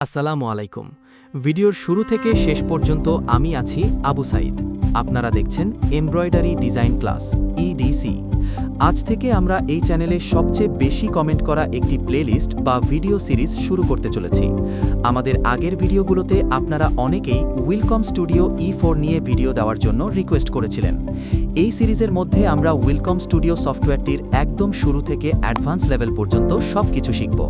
আসসালামু আলাইকুম। ভিডিওর শুরু থেকে শেষ পর্যন্ত আমি আছি আবু সাইদ। আপনারা দেখছেন এমব্রয়ডারি ডিজাইন ক্লাস ইডিসি আজ থেকে আমরা এই চ্যানেলে সবচেয়ে বেশি কমেন্ট করা একটি প্লেলিস্ট বা ভিডিও সিরিজ শুরু করতে চলেছি। আমাদের আগের ভিডিওগুলোতে আপনারা অনেকেই উইলকম স্টুডিও ই ফোর নিয়ে ভিডিও দেওয়ার জন্য রিকোয়েস্ট করেছিলেন। এই সিরিজের মধ্যে আমরা উইলকম স্টুডিও সফটওয়্যারটির একদম শুরু থেকে অ্যাডভান্স লেভেল পর্যন্ত সব কিছু শিখব।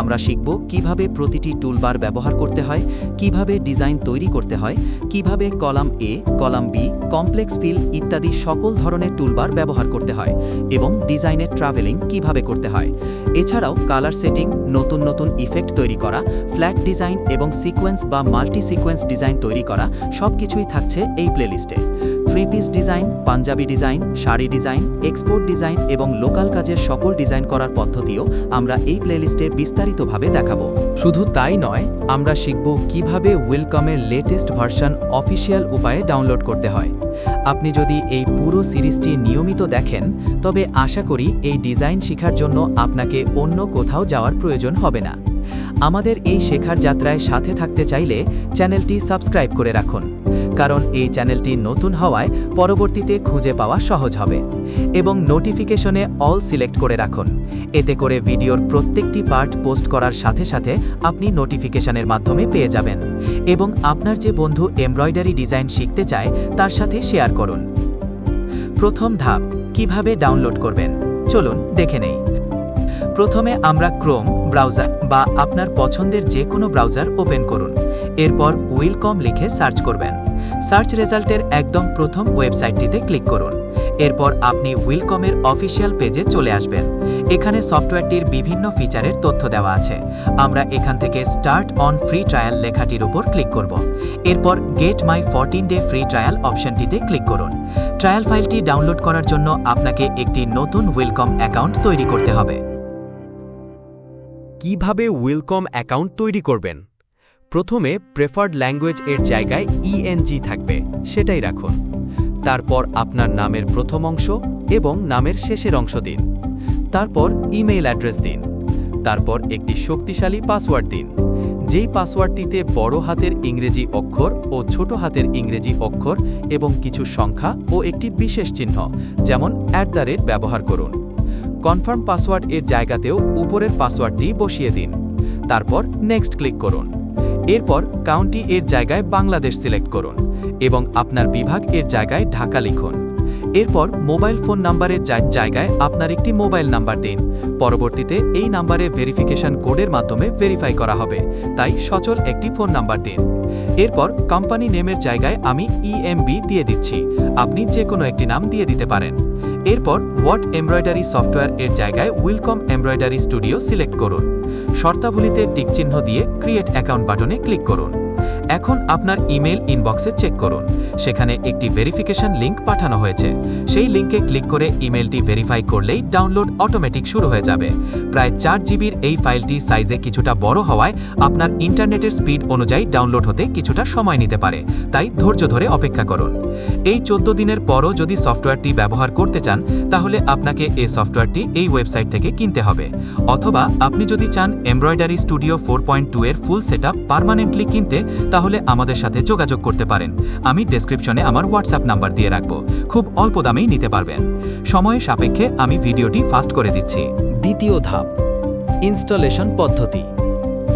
আমরা শিখব কীভাবে প্রতিটি টুলবার ব্যবহার করতে হয়, কীভাবে ডিজাইন তৈরি করতে হয়, কীভাবে column A column B complex fill ইত্যাদি সকল ধরনের টুলবার ব্যবহার করতে হয় এবং ডিজাইনের ট্রাভেলিং কীভাবে করতে হয়। এছাড়াও কালার সেটিং, নতুন নতুন ইফেক্ট তৈরি করা, ফ্ল্যাট ডিজাইন এবং সিকোয়েন্স বা মাল্টি সিকোয়েন্স ডিজাইন তৈরি করা সব কিছুই থাকছে এই প্লেলিস্টে। Three piece design, Punjabi design, sari design, export design এবং লোকাল কাজের সকল ডিজাইন করার পদ্ধতিও আমরা এই প্লেলিস্টে বিস্তারিতভাবে দেখাবো। শুধু তাই নয়, আমরা শিখব কীভাবে ওয়েলকামের লেটেস্ট ভার্সন অফিসিয়াল উপায়ে ডাউনলোড করতে হয়। আপনি যদি এই পুরো সিরিজটি নিয়মিত দেখেন, তবে আশা করি এই ডিজাইন শেখার জন্য আপনাকে অন্য কোথাও যাওয়ার প্রয়োজন হবে না। আমাদের এই শেখার যাত্রায় সাথে থাকতে চাইলে চ্যানেলটি সাবস্ক্রাইব করে রাখুন। কারণ এই চ্যানেলটি নতুন হওয়ায় পরবর্তীতে খুঁজে পাওয়া সহজ হবে। এবং নোটিফিকেশনে অল সিলেক্ট করে রাখুন। এতে করে ভিডিওর প্রত্যেকটি পার্ট পোস্ট করার সাথে সাথে আপনি নোটিফিকেশনের মাধ্যমে পেয়ে যাবেন। এবং আপনার যে বন্ধু এমব্রয়ডারি ডিজাইন শিখতে চায়, তার সাথে শেয়ার করুন। প্রথম ধাপ, কীভাবে ডাউনলোড করবেন? চলুন দেখে নেই। প্রথমে আমরা ক্রোম ব্রাউজার বা আপনার পছন্দের যে কোনো ব্রাউজার ওপেন করুন। এরপর উইলকম লিখে সার্চ করবেন। সার্চ রেজাল্টের একদম প্রথম ওয়েবসাইটটিতে ক্লিক করুন। এরপর আপনি উইলকমের অফিসিয়াল পেজে চলে আসবেন। এখানে সফটওয়্যারটির বিভিন্ন ফিচারের তথ্য দেওয়া আছে। আমরা এখান থেকে স্টার্ট অন ফ্রি ট্রায়াল লেখাটির উপর ক্লিক করব। এরপর get my fourteen day free trial অপশনটিতে ক্লিক করুন। ট্রায়াল ফাইলটি ডাউনলোড করার জন্য আপনাকে একটি নতুন উইলকম অ্যাকাউন্ট তৈরি করতে হবে। কীভাবে উইলকম অ্যাকাউন্ট তৈরি করবেন? প্রথমে প্রেফার্ড ল্যাঙ্গুয়েজ এর জায়গায় ইএনজি থাকবে, সেটাই রাখুন। তারপর আপনার নামের প্রথম অংশ এবং নামের শেষের অংশ দিন। তারপর ইমেইল অ্যাড্রেস দিন। তারপর একটি শক্তিশালী পাসওয়ার্ড দিন। যেই পাসওয়ার্ডটিতে বড় হাতের ইংরেজি অক্ষর ও ছোট হাতের ইংরেজি অক্ষর এবং কিছু সংখ্যা ও একটি বিশেষ চিহ্ন, যেমন অ্যাট দ্য রেট ব্যবহার করুন। কনফার্ম পাসওয়ার্ড এর জায়গাতেও উপরের পাসওয়ার্ডটি বসিয়ে দিন। তারপর নেক্সট ক্লিক করুন। এরপর কাউন্টি এর জায়গায় বাংলাদেশ সিলেক্ট করুন এবং আপনার বিভাগ এর জায়গায় ঢাকা লিখুন। এরপর মোবাইল ফোন নাম্বারের জায়গায় আপনার একটি মোবাইল নাম্বার দিন। পরবর্তীতে এই নাম্বারে ভেরিফিকেশন কোডের মাধ্যমে ভেরিফাই করা হবে। তাই সচল একটি ফোন নাম্বার দিন। এরপর কোম্পানি নেমের জায়গায় আমি ইএমবি দিয়ে দিচ্ছি। আপনি যে কোনো একটি নাম দিয়ে দিতে পারেন। এরপর ওয়াট এমব্রয়ডারি সফটওয়্যার এর জায়গায় উইলকম এমব্রয়ডারি স্টুডিও সিলেক্ট করুন। শর্তাবলীতে টিকচিহ্ন দিয়ে ক্রিয়েট অ্যাকাউন্ট বাটনে ক্লিক করুন। এখন আপনার ইমেল ইনবক্সে চেক করুন। সেখানে একটি ভেরিফিকেশন লিঙ্ক পাঠানো হয়েছে। সেই লিংকে ক্লিক করে ইমেলটি ভেরিফাই করলেই ডাউনলোড অটোমেটিক শুরু হয়ে যাবে। প্রায় চার জিবির এই ফাইলটি সাইজে কিছুটা বড় হওয়ায় আপনার ইন্টারনেটের স্পিড অনুযায়ী ডাউনলোড হতে কিছুটা সময় নিতে পারে। তাই ধৈর্য ধরে অপেক্ষা করুন। এই চোদ্দ দিনের পরও যদি সফটওয়্যারটি ব্যবহার করতে চান, তাহলে আপনাকে এই সফটওয়্যারটি এই ওয়েবসাইট থেকে কিনতে হবে। অথবা আপনি যদি চান embroidery studio four point two এর ফুল সেট আপ পারমানেন্টলি কিনতে, তাহলে আমাদের সাথে যোগাযোগ করতে পারেন। আমি ডেসক্রিপশনে আমার হোয়াটসঅ্যাপ নাম্বার দিয়ে রাখব। খুব অল্প দামেই নিতে পারবেন। সময়ের সাপেক্ষে আমি ভিডিওটি ফাস্ট করে দিচ্ছি। দ্বিতীয় ধাপ, ইনস্টলেশন পদ্ধতি।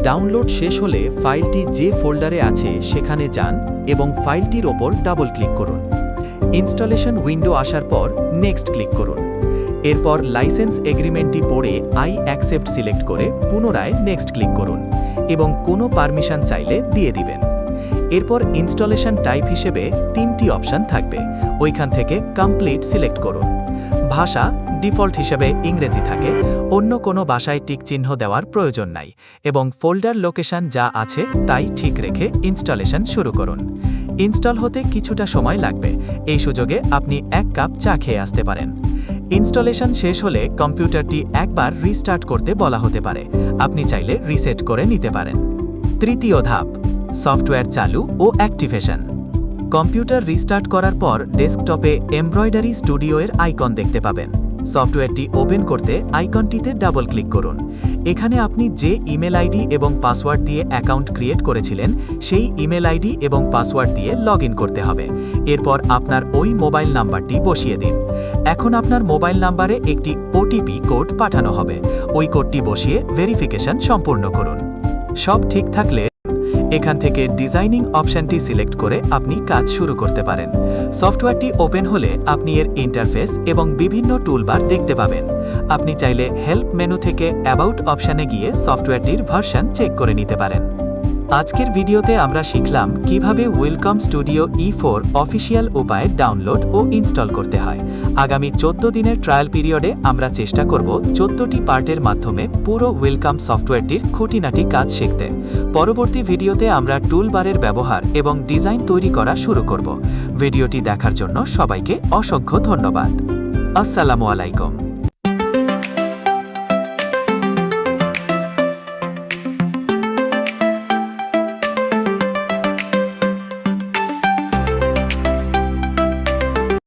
ডাউনলোড শেষ হলে ফাইলটি যে ফোল্ডারে আছে সেখানে যান এবং ফাইলটির ওপর ডাবল ক্লিক করুন। ইনস্টলেশন উইন্ডো আসার পর নেক্সট ক্লিক করুন। এরপর লাইসেন্স এগ্রিমেন্টটি পড়ে আই অ্যাকসেপ্ট সিলেক্ট করে পুনরায় নেক্সট ক্লিক করুন এবং কোনো পারমিশন চাইলে দিয়ে দিবেন। এরপর ইনস্টলেশন টাইপ হিসেবে তিনটি অপশন থাকবে। ওইখান থেকে কমপ্লিট সিলেক্ট করুন। ভাষা ডিফল্ট হিসেবে ইংরেজি থাকে, অন্য কোনো ভাষায় টিক চিহ্ন দেওয়ার প্রয়োজন নাই এবং ফোল্ডার লোকেশন যা আছে তাই ঠিক রেখে ইনস্টলেশন শুরু করুন। ইনস্টল হতে কিছুটা সময় লাগবে, এই সুযোগে আপনি এক কাপ চা খেয়ে আসতে পারেন। ইনস্টলেশন শেষ হলে কম্পিউটারটি একবার রিস্টার্ট করতে বলা হতে পারে। আপনি চাইলে রিসেট করে নিতে পারেন। তৃতীয় ধাপ, সফটওয়্যার চালু ও অ্যাক্টিভেশন। কম্পিউটার রিস্টার্ট করার পর ডেস্কটপে এমব্রয়ডারি স্টুডিওয়ের আইকন দেখতে পাবেন। সফটওয়্যারটি ওপেন করতে আইকনটিতে ডাবল ক্লিক করুন। এখানে আপনি যে ইমেল আইডি এবং পাসওয়ার্ড দিয়ে অ্যাকাউন্ট ক্রিয়েট করেছিলেন, সেই ইমেল আইডি এবং পাসওয়ার্ড দিয়ে লগ করতে হবে। এরপর আপনার ওই মোবাইল নাম্বারটি বসিয়ে দিন। এখন আপনার মোবাইল নাম্বারে একটি ওটিপি কোড পাঠানো হবে। ওই কোডটি বসিয়ে ভেরিফিকেশন সম্পূর্ণ করুন। সব ঠিক থাকলে এখান থেকে ডিজাইনিং অপশনটি সিলেক্ট করে আপনি কাজ শুরু করতে পারেন। সফটওয়্যারটি ওপেন হলে আপনি এর ইন্টারফেস এবং বিভিন্ন টুলবার দেখতে পাবেন। আপনি চাইলে হেল্প মেনু থেকে অ্যাবাউট অপশানে গিয়ে সফটওয়্যারটির ভার্সন চেক করে নিতে পারেন। আজকের ভিডিওতে আমরা শিখলাম কীভাবে Wilcom studio E four official উপায়ে ডাউনলোড ও ইনস্টল করতে হয়। আগামী চোদ্দ দিনের ট্রায়াল পিরিয়ডে আমরা চেষ্টা করব চোদ্দটি পার্টের মাধ্যমে পুরো ওয়েলকাম সফটওয়্যারটির খুঁটিনাটি কাজ শিখতে। পরবর্তী ভিডিওতে আমরা টুলবারের ব্যবহার এবং ডিজাইন তৈরি করা শুরু করব। ভিডিওটি দেখার জন্য সবাইকে অসংখ্য ধন্যবাদ। আসসালামু আলাইকুম।